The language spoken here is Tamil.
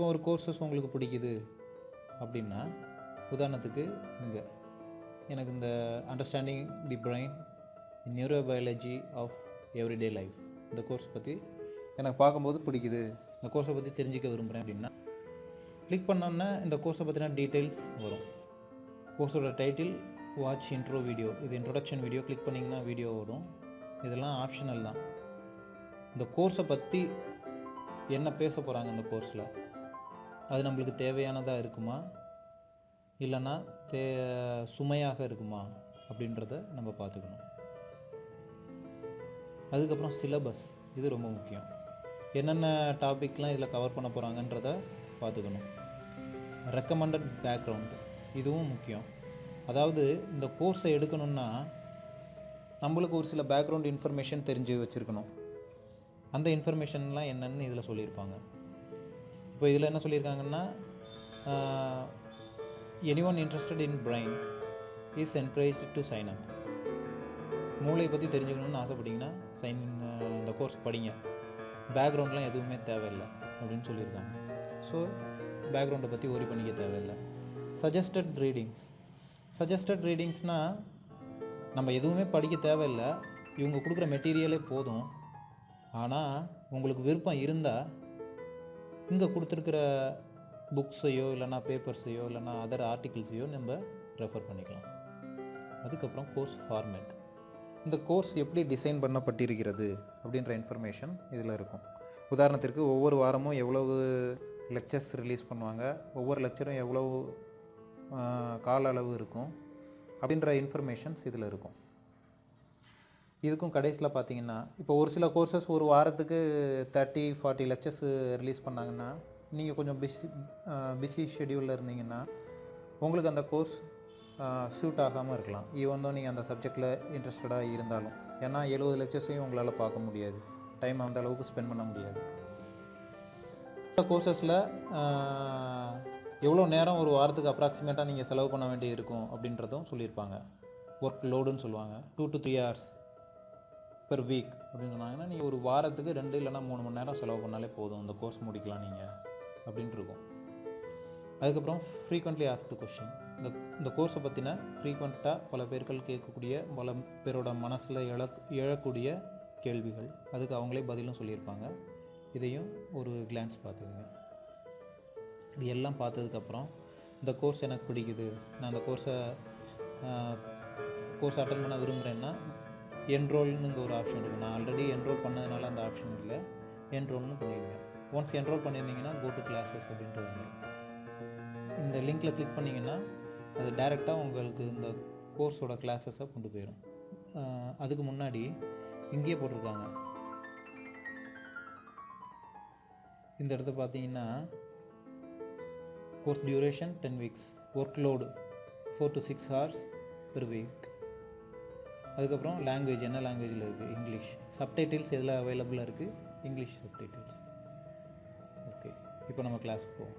இப்போ ஒரு கோர்சஸ் உங்களுக்கு பிடிக்குது அப்படின்னா உதாரணத்துக்கு இங்கே எனக்கு இந்த understanding the brain neurobiology of everyday life இந்த கோர்ஸ் பற்றி எனக்கு பார்க்கும்போது பிடிக்குது. இந்த கோர்ஸை பற்றி தெரிஞ்சுக்க விரும்புகிறேன் அப்படின்னா கிளிக் பண்ணோன்னா இந்த கோர்ஸை பற்றின டீட்டெயில்ஸ் வரும். கோர்ஸோட டைட்டில் வாட்ச் இன்ட்ரோ வீடியோ இது இன்ட்ரொடக்ஷன் வீடியோ கிளிக் பண்ணிங்கன்னா வீடியோ வரும் இதெல்லாம் ஆப்ஷனல் தான். இந்த கோர்ஸை பற்றி என்ன பேச போகிறாங்க இந்த கோர்ஸில் அது நம்மளுக்கு தேவையானதாக இருக்குமா? இல்லைன்னா தே சுமையாக இருக்குமா? அப்படின்றத நம்ம பார்த்துக்கணும். அதுக்கப்புறம் சிலபஸ் இது ரொம்ப முக்கியம். என்னென்ன டாபிக்லாம் இதில் கவர் பண்ண போகிறாங்கன்றத பார்த்துக்கணும். ரெக்கமெண்டட் பேக்ரவுண்ட் இதுவும் முக்கியம். அதாவது இந்த கோர்ஸை எடுக்கணும்னா நம்மளுக்கு ஒரு சில பேக்ரவுண்ட் இன்ஃபர்மேஷன் தெரிஞ்சு வச்சுருக்கணும். அந்த இன்ஃபர்மேஷன்லாம் என்னென்னு இதில் சொல்லியிருப்பாங்க. இப்போ இதில் என்ன சொல்லியிருக்காங்கன்னா anyone interested in brain is encourage to sign up மூளையை பற்றி தெரிஞ்சுக்கணும்னு ஆசைப்பட்டீங்கன்னா சைன் இந்த கோர்ஸ் படிங்க. பேக்ரவுண்ட்லாம் எதுவுமே தேவையில்லை அப்படின்னு சொல்லியிருக்காங்க. ஸோ பேக்ரவுண்டை பற்றி ஒரி பண்ணிக்க தேவையில்லை. சஜஸ்டட் ரீடிங்ஸ் சஜஸ்டட் ரீடிங்ஸ்னால் நம்ம எதுவுமே படிக்க தேவையில்லை. இவங்க கொடுக்குற மெட்டீரியலே போதும். ஆனால் உங்களுக்கு விருப்பம் இருந்தால் இங்கே கொடுத்துருக்கிற புக்ஸையோ இல்லைனா பேப்பர்ஸையோ இல்லைனா அதர் ஆர்டிகிள்ஸையோ நம்ம ரெஃபர் பண்ணிக்கலாம். அதுக்கப்புறம் கோர்ஸ் ஃபார்மேட் இந்த கோர்ஸ் எப்படி டிசைன் பண்ணப்பட்டிருக்கிறது அப்படின்ற இன்ஃபர்மேஷன் இதில் இருக்கும். உதாரணத்திற்கு ஒவ்வொரு வாரமும் எவ்வளவு லெக்சர்ஸ் ரிலீஸ் பண்ணுவாங்க ஒவ்வொரு லெக்சரும் எவ்வளவு கால அளவு இருக்கும் அப்படின்ற இன்ஃபர்மேஷன்ஸ் இதில் இருக்கும். இதுக்கும் கடைசியில் பார்த்தீங்கன்னா இப்போ ஒரு சில கோர்சஸ் ஒரு வாரத்துக்கு தேர்ட்டி ஃபார்ட்டி லெக்சர்ஸ் ரிலீஸ் பண்ணாங்கன்னா நீங்கள் கொஞ்சம் பிஸி பிஸி ஷெடியூலில் இருந்தீங்கன்னா உங்களுக்கு அந்த கோர்ஸ் சூட் ஆகாமல் இருக்கலாம். ஈவன் தான் நீங்கள் அந்த சப்ஜெக்டில் இன்ட்ரெஸ்டடாக இருந்தாலும். ஏன்னா எழுபது லெக்சர்ஸையும் உங்களால் பார்க்க முடியாது. டைம் அந்த அளவுக்கு ஸ்பெண்ட் பண்ண முடியாது. இந்த கோர்சஸில் எவ்வளோ நேரம் ஒரு வாரத்துக்கு அப்ராக்சிமேட்டாக நீங்கள் செலவு பண்ண வேண்டியிருக்கும் அப்படின்றதும் சொல்லியிருப்பாங்க. ஒர்க் லோடுன்னு சொல்லுவாங்க. Two to three hours per week அப்படின்னு சொன்னாங்கன்னா நீங்கள் ஒரு வாரத்துக்கு ரெண்டு இல்லைன்னா மூணு மணி நேரம் செலவு பண்ணாலே போதும். இந்த கோர்ஸ் முடிக்கலாம் நீங்கள் அப்படின்ட்டு இருக்கும். அதுக்கப்புறம் ஃப்ரீக்வெண்ட்லி ஆஸ்க்டு கொஷின் இந்த இந்த கோர்ஸை பற்றின ஃப்ரீக்வெண்ட்டாக பல பேர்கள் கேட்கக்கூடிய பல பேரோட மனசில் எழ எழக்கூடிய கேள்விகள் அதுக்கு அவங்களே பதிலும் சொல்லியிருப்பாங்க. இதையும் ஒரு கிளான்ஸ் பார்த்துக்குங்க. இது எல்லாம் பார்த்ததுக்கப்புறம் இந்த கோர்ஸ் எனக்கு பிடிக்குது. நான் அந்த கோர்ஸை கோர்ஸ் அட்டன் பண்ண விரும்புகிறேன்னா என்ரோல்னுங்க ஒரு ஆப்ஷன் இருக்குது நான் ஆல்ரெடி என்ரோல் பண்ணதுனால அந்த ஆப்ஷன் இல்லை. என்ரோல்னு பண்ணிடுங்க ஒன்ஸ் என்ரோல் பண்ணியிருந்தீங்கன்னா கோ டு கிளாஸஸ் அப்படின்ட்டு வந்துடும் இந்த லிங்க்கில் கிளிக் பண்ணிங்கன்னா அது டைரெக்டாக உங்களுக்கு இந்த கோர்ஸோட கிளாஸஸை கொண்டு போயிடும் அதுக்கு முன்னாடி இங்கேயே போட்டிருக்காங்க. இந்த இடத்த பார்த்தீங்கன்னா course duration ten weeks workload four to six hours per week அதுக்கப்புறம் லாங்குவேஜ் என்ன லாங்குவேஜில் இருக்குது இங்கிலீஷ் சப்டைட்டில்ஸ் எதில் அவைலபிளாக இருக்குது இங்கிலீஷ் சப்டைட்டில்ஸ் ஓகே இப்போ நம்ம கிளாஸ் போவோம்.